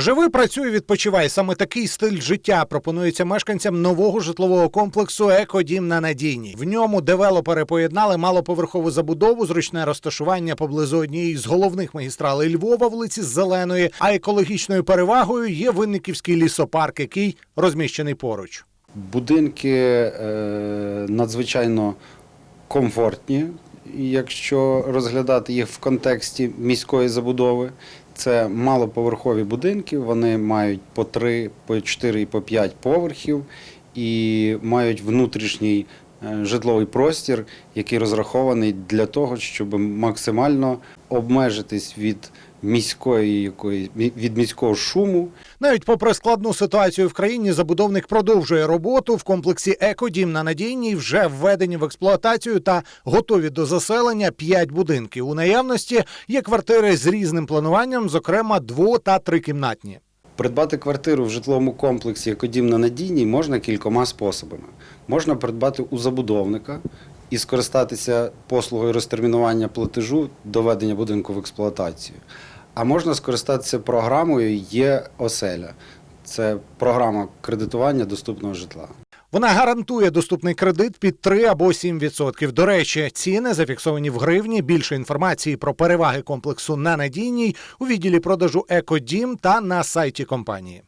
Живи, працюй, відпочивай. Саме такий стиль життя пропонується мешканцям нового житлового комплексу Екодім на надійній. В ньому девелопери поєднали малоповерхову забудову, зручне розташування поблизу однієї з головних магістралей Львова, вулиці Зеленої. А екологічною перевагою є Винниківський лісопарк, який розміщений поруч. Будинки е, надзвичайно комфортні, якщо розглядати їх в контексті міської забудови. Це малоповерхові будинки, вони мають по 3, по 4 і по 5 поверхів і мають внутрішній житловий простір, який розрахований для того, щоб максимально обмежитись від міської якої від міського шуму Навіть попри складну ситуацію в країні, забудовник продовжує роботу в комплексі Екодім на надійній вже введені в експлуатацію та готові до заселення п'ять будинків. У наявності є квартири з різним плануванням, зокрема дво та трикімнатні. Придбати квартиру в житловому комплексі «Екодім на надійній можна кількома способами. Можна придбати у забудовника і скористатися послугою розтермінування платежу до введення будинку в експлуатацію. А можна скористатися програмою Є оселя. Це програма кредитування доступного житла. Вона гарантує доступний кредит під 3 або 7%. До речі, ціни зафіксовані в гривні. Більше інформації про переваги комплексу на надійній у відділі продажу Екодім та на сайті компанії.